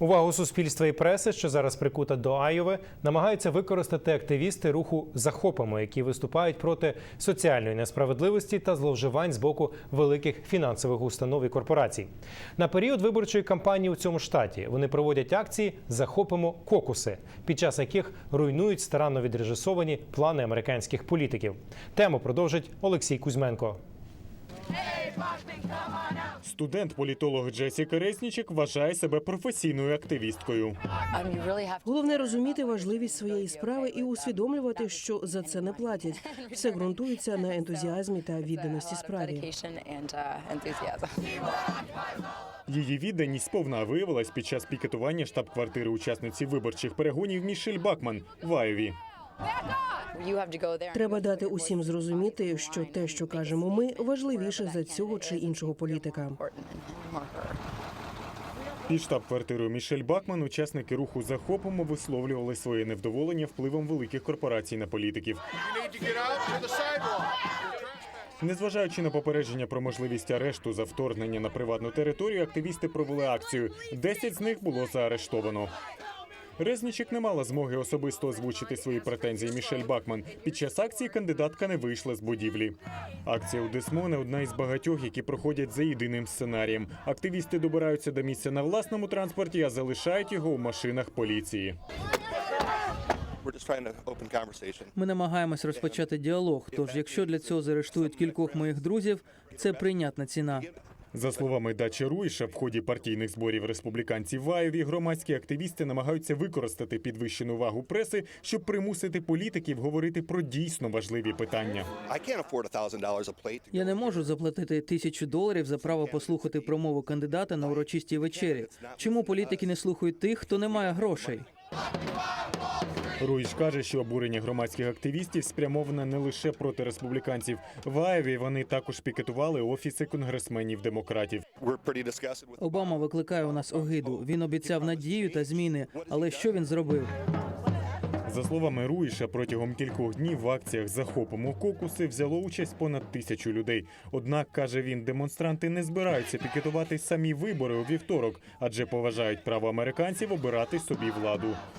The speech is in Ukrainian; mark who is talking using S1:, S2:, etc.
S1: Увагу суспільства і преси, що зараз прикута до Айови, намагаються використати активісти руху захопимо, які виступають проти соціальної несправедливості та зловживань з боку великих фінансових установ і корпорацій. На період виборчої кампанії у цьому штаті вони проводять акції Захопимо кокуси, під час яких руйнують старанно відрежисовані плани американських політиків. Тему продовжить Олексій Кузьменко.
S2: Студент-політолог Джесіка Реснічик вважає себе професійною активісткою.
S3: Головне розуміти важливість своєї справи і усвідомлювати, що за це не платять. Все ґрунтується на ентузіазмі та відданості справі.
S4: dedication and uh.
S2: Її відданість сповна виявилась під час пікетування штаб-квартири учасниці виборчих перегонів Мішель Бакман в Айові.
S3: Треба дати усім зрозуміти, що те, що кажемо ми, важливіше за цього чи іншого політика.
S2: Під штаб-квартирою Мішель Бакман учасники руху захопимо висловлювали своє невдоволення впливом великих корпорацій на політиків. Незважаючи на попередження про можливість арешту за вторгнення на приватну територію, активісти провели акцію. Десять з них було заарештовано. Резнічик не мала змоги особисто озвучити свої претензії Мішель Бакман. Під час акції кандидатка не вийшла з будівлі. Акція у Десмоне одна із багатьох, які проходять за єдиним сценарієм. Активісти добираються до місця на власному транспорті, а залишають його у машинах поліції.
S5: Ми намагаємось розпочати діалог. Тож, якщо для цього заарештують кількох моїх друзів, це прийнятна ціна.
S2: За словами Дачі Руїша, в ході партійних зборів республіканців в Айові громадські активісти намагаються використати підвищену увагу преси, щоб примусити політиків говорити про дійсно важливі питання.
S5: Я не можу заплатити тисячу доларів за право послухати промову кандидата на урочистій вечері. Чому політики не слухають тих, хто не має грошей?
S2: Руїш каже, що обурення громадських активістів спрямоване не лише проти республіканців. В Айові вони також пікетували офіси конгресменів демократів.
S5: Обама викликає у нас огиду. Він обіцяв надію та зміни, але що він зробив?
S2: За словами Руїша, протягом кількох днів в акціях захопимо кокуси взяло участь понад тисячу людей. Однак каже він, демонстранти не збираються пікетувати самі вибори у вівторок, адже поважають право американців обирати собі владу.